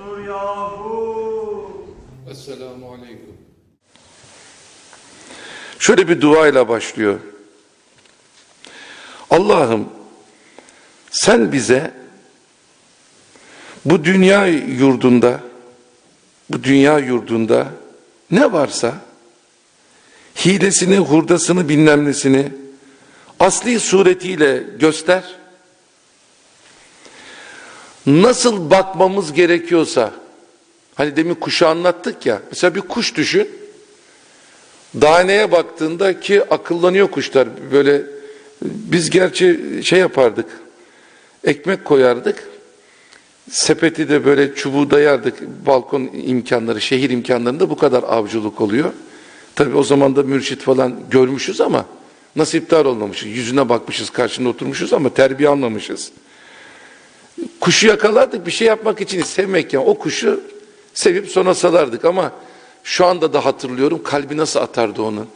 Destur yahu. Esselamu Aleyküm. Şöyle bir duayla başlıyor. Allah'ım sen bize bu dünya yurdunda bu dünya yurdunda ne varsa hilesini, hurdasını, bilmem nesini asli suretiyle göster. Nasıl bakmamız gerekiyorsa hani demin kuşu anlattık ya mesela bir kuş düşün. Daneye baktığında ki akıllanıyor kuşlar böyle biz gerçi şey yapardık ekmek koyardık sepeti de böyle çubuğu dayardık balkon imkanları şehir imkanlarında bu kadar avcılık oluyor. Tabi o zaman da mürşit falan görmüşüz ama nasiptar olmamışız. Yüzüne bakmışız karşında oturmuşuz ama terbiye almamışız kuşu yakalardık bir şey yapmak için sevmek yani o kuşu sevip sonra salardık ama şu anda da hatırlıyorum kalbi nasıl atardı onun.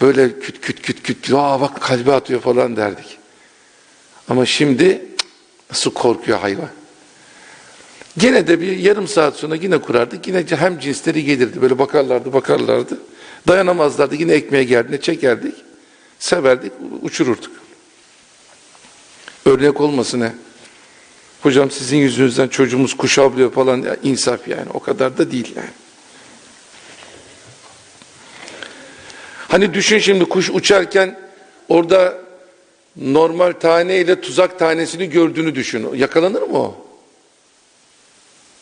Böyle küt küt küt küt aa bak kalbi atıyor falan derdik. Ama şimdi nasıl korkuyor hayvan. Gene de bir yarım saat sonra yine kurardık. Yine hem cinsleri gelirdi böyle bakarlardı bakarlardı. Dayanamazlardı yine ekmeğe geldiğinde çekerdik. Severdik uçururduk. Örnek olmasın he. Hocam sizin yüzünüzden çocuğumuz kuş avlıyor falan ya, insaf yani o kadar da değil yani. Hani düşün şimdi kuş uçarken orada normal tane ile tuzak tanesini gördüğünü düşün. Yakalanır mı o?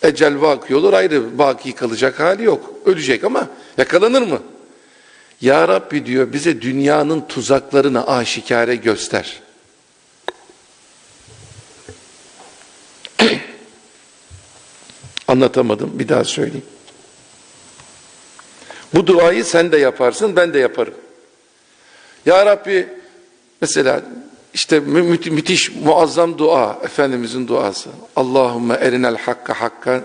Ecel vaki olur ayrı baki kalacak hali yok. Ölecek ama yakalanır mı? Ya Rabbi diyor bize dünyanın tuzaklarını aşikare göster. Anlatamadım bir daha söyleyeyim. Bu duayı sen de yaparsın ben de yaparım. Ya Rabbi mesela işte mü- mü- müthiş muazzam dua Efendimizin duası. Allahümme erinel hakka hakkan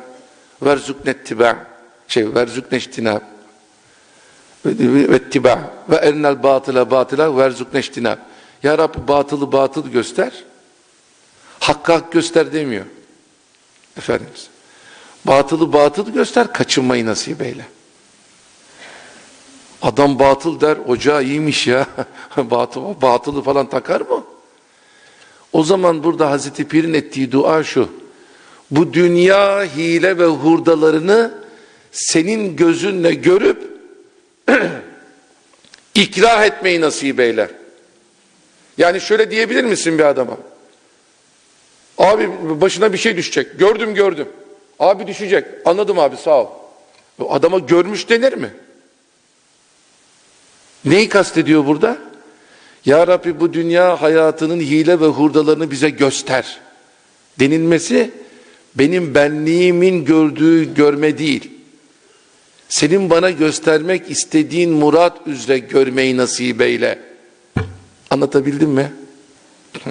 verzukne ittiba şey verzukne iştinab ve ittiba ve erinel batıla batıla verzukne Ya Rabbi batılı batıl göster hakkı hak göster demiyor Efendimiz. Batılı batıl göster kaçınmayı nasip eyle. Adam batıl der, ocağı iyiymiş ya. batıl, batılı falan takar mı? O zaman burada Hazreti Pir'in ettiği dua şu. Bu dünya hile ve hurdalarını senin gözünle görüp ikrah etmeyi nasip eyle. Yani şöyle diyebilir misin bir adama? Abi başına bir şey düşecek. Gördüm gördüm. Abi düşecek. Anladım abi sağ ol. Adama görmüş denir mi? Neyi kastediyor burada? Ya Rabbi bu dünya hayatının hile ve hurdalarını bize göster. Denilmesi benim benliğimin gördüğü görme değil. Senin bana göstermek istediğin murat üzere görmeyi nasip eyle. Anlatabildim mi? Hı.